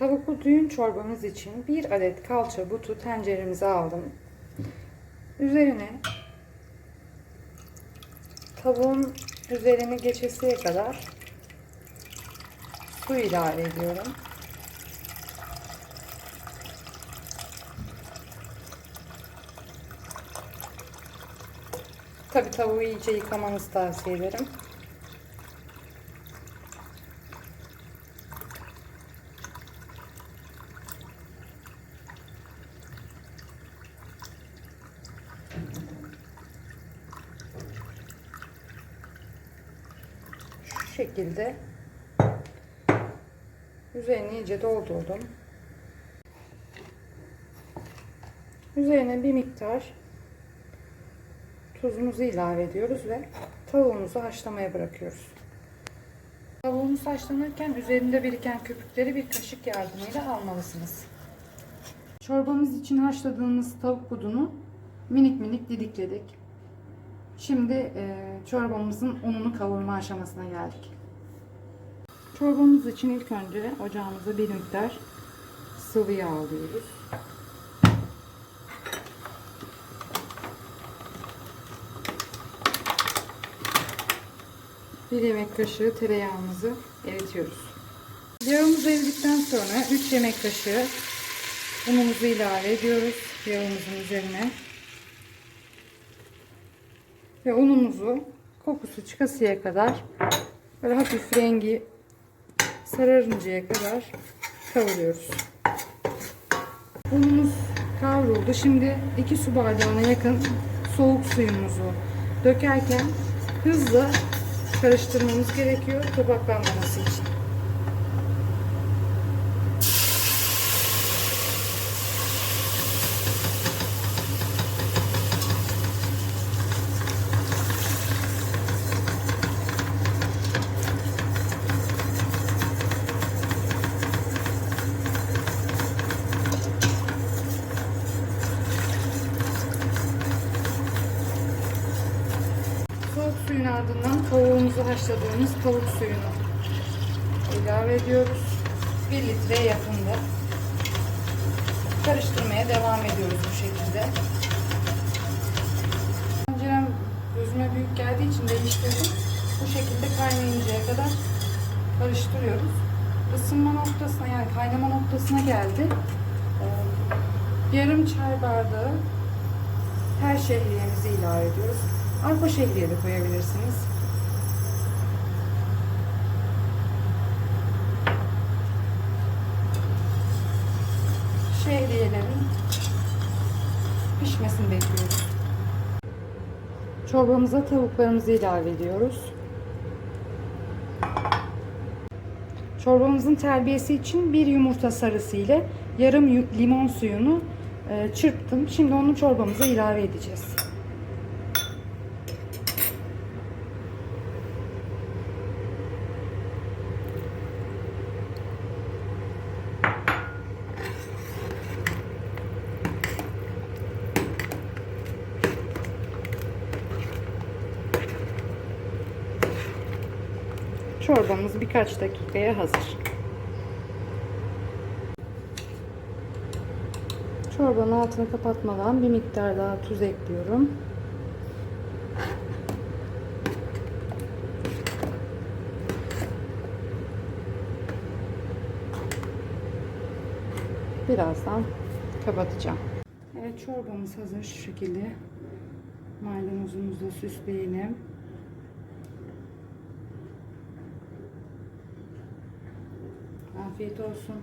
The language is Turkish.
Tavuklu düğün çorbamız için bir adet kalça butu tenceremize aldım. Üzerine tavuğun üzerini geçesiye kadar su ilave ediyorum. Tabi tavuğu iyice yıkamanızı tavsiye ederim. Şu şekilde üzerini iyice doldurdum. Üzerine bir miktar tuzumuzu ilave ediyoruz ve tavuğumuzu haşlamaya bırakıyoruz. Tavuğumuz haşlanırken üzerinde biriken köpükleri bir kaşık yardımıyla almalısınız. Çorbamız için haşladığımız tavuk budunu minik minik didikledik. Şimdi e, çorbamızın ununu kavurma aşamasına geldik. Çorbamız için ilk önce ocağımıza bir miktar sıvı yağ alıyoruz. Bir yemek kaşığı tereyağımızı eritiyoruz. Yağımız eridikten sonra 3 yemek kaşığı unumuzu ilave ediyoruz yağımızın üzerine. Ve unumuzu kokusu çıkasıya kadar böyle hafif rengi sararıncaya kadar kavuruyoruz. Unumuz kavruldu. Şimdi 2 su bardağına yakın soğuk suyumuzu dökerken hızla karıştırmamız gerekiyor topaklanmaması için. Soğuk suyun ardından tavuğumuzu haşladığımız tavuk suyunu ilave ediyoruz. 1 litreye yakında. Karıştırmaya devam ediyoruz bu şekilde. Tencerem gözüme büyük geldiği için değiştirdim. Bu şekilde kaynayıncaya kadar karıştırıyoruz. Isınma noktasına yani kaynama noktasına geldi. Ee, Yarım çay bardağı her şehriyemizi ilave ediyoruz. Arpa şehriye de koyabilirsiniz. Şehriyelerin pişmesini bekliyoruz. Çorbamıza tavuklarımızı ilave ediyoruz. Çorbamızın terbiyesi için bir yumurta sarısı ile yarım limon suyunu e, çırptım. Şimdi onu çorbamıza ilave edeceğiz. Çorbamız birkaç dakikaya hazır. Çorbanın altını kapatmadan bir miktar daha tuz ekliyorum. Birazdan kapatacağım. Evet çorbamız hazır şu şekilde. Maydanozumuzla süsleyelim. Afiyet olsun.